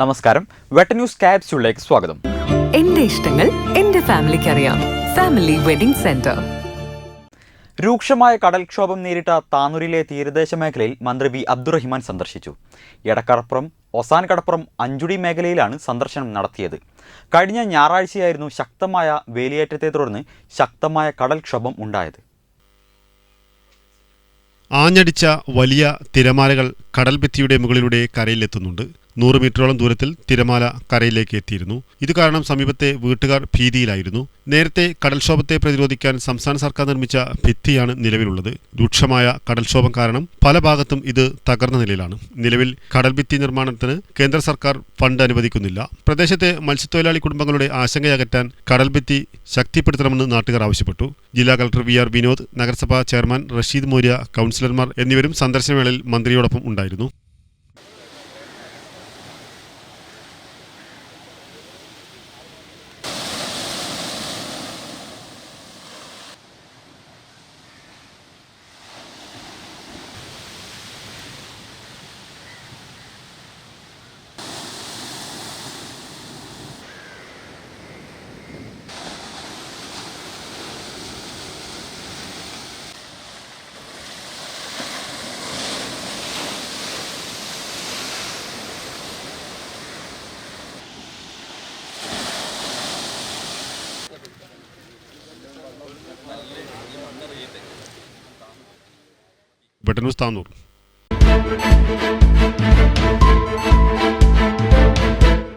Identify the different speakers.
Speaker 1: നമസ്കാരം. വെട്ട ന്യൂസ് ക്യാപ്സ്യൂളിലേക്ക് സ്വാഗതം.
Speaker 2: എന്റെ ഇഷ്ടങ്ങൾ എന്റെ ഫാമിലിക്ക് അറിയാം. Family wedding centre.
Speaker 1: രൂക്ഷമായ കടൽക്ഷോഭം നേരിട്ട താനൂരിലെ തീരദേശ മേഖലയിൽ മന്ത്രി വി അബ്ദുറഹിമാൻ സന്ദർശിച്ചു. എടക്കടപ്പുറം ഒസാൻ കടപ്പുറം അഞ്ചുടി മേഖലയിലാണ് സന്ദർശനം നടത്തിയത്. കഴിഞ്ഞ ഞായറാഴ്ചയായിരുന്നു ശക്തമായ വേലിയേറ്റത്തെ തുടർന്ന് ശക്തമായ കടൽക്ഷോഭം ഉണ്ടായത്.
Speaker 3: ആഞ്ഞടിച്ച വലിയ തിരമാലകൾ കടൽഭിത്തിയുടെ മുകളിലൂടെ കരയിലെത്തുന്നുണ്ട്. നൂറ് മീറ്ററോളം ദൂരത്തിൽ തിരമാല കരയിലേക്ക് എത്തിയിരുന്നു. ഇത് കാരണം സമീപത്തെ വീട്ടുകാർ ഭീതിയിലായിരുന്നു. നേരത്തെ കടൽക്ഷോഭത്തെ പ്രതിരോധിക്കാൻ സംസ്ഥാന സർക്കാർ നിർമ്മിച്ച ഭിത്തിയാണ് നിലവിലുള്ളത്. രൂക്ഷമായ കടൽക്ഷോഭം കാരണം പല ഭാഗത്തും ഇത് തകർന്ന നിലയിലാണ്. നിലവിൽ കടൽഭിത്തി നിർമ്മാണത്തിന് കേന്ദ്ര സർക്കാർ ഫണ്ട് അനുവദിക്കുന്നില്ല. പ്രദേശത്തെ മത്സ്യത്തൊഴിലാളി കുടുംബങ്ങളുടെ ആശങ്കയകറ്റാൻ കടൽഭിത്തി ശക്തിപ്പെടുത്തണമെന്ന് നാട്ടുകാർ ആവശ്യപ്പെട്ടു. ജില്ലാ കളക്ടർ വി ആർ വിനോദ് നഗരസഭാ ചെയർമാൻ റഷീദ് മൗര്യ കൗൺസിലർമാർ എന്നിവരും സന്ദർശനവേളയിൽ മന്ത്രിയോടൊപ്പം ഉണ്ടായിരുന്നു. വെട്ടന്യൂസ് താന്നൂർ